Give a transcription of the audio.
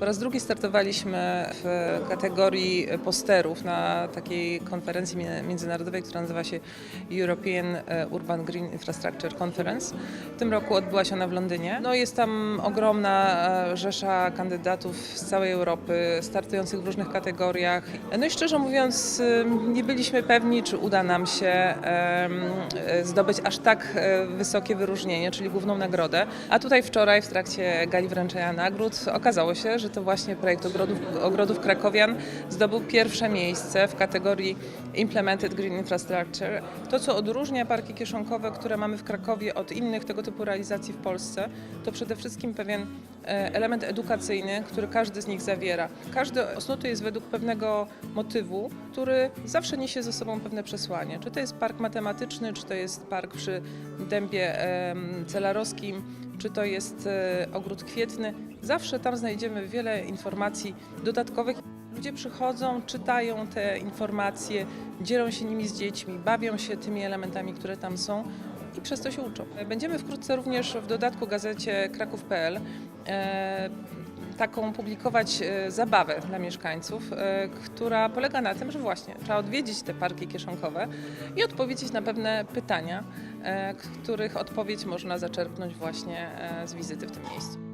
Po raz drugi startowaliśmy w kategorii posterów na takiej konferencji międzynarodowej, która nazywa się European e, Urban Green Infrastructure Conference. W tym roku odbyła się ona w Londynie. No jest tam ogromna e, rzesza kandydatów z całej Europy, startujących w różnych kategoriach. No i szczerze mówiąc, nie byliśmy pewni, czy uda nam się e, zdobyć aż tak wysokie wyróżnienie, czyli główną nagrodę. A tutaj wczoraj w trakcie gali wręczenia nagród okazało się, że to właśnie projekt Ogrodów, Ogrodów Krakowian zdobył pierwsze miejsce w kategorii Implemented Green Infrastructure. To, co odróżnia parki kieszonkowe, które mamy w Krakowie od innych tego typu realizacji w Polsce, to przede wszystkim pewien e, element edukacyjny, który każdy z nich zawiera. Każdy osnuty jest według pewnego motywu, który zawsze niesie ze sobą pewne przesłanie. Czy to jest park matematyczny, czy to jest park przy dębie celarowskim, czy to jest e, ogród kwietny. Zawsze tam znajdziemy wiele informacji dodatkowych. Ludzie przychodzą, czytają te informacje, dzielą się nimi z dziećmi, bawią się tymi elementami, które tam są i przez to się uczą. Będziemy wkrótce również w dodatku gazecie kraków.pl e, taką publikować e, zabawę dla mieszkańców, która polega na tym, że właśnie trzeba odwiedzić te parki kieszonkowe i odpowiedzieć na pewne pytania, których odpowiedź można zaczerpnąć właśnie e, z wizyty w tym miejscu.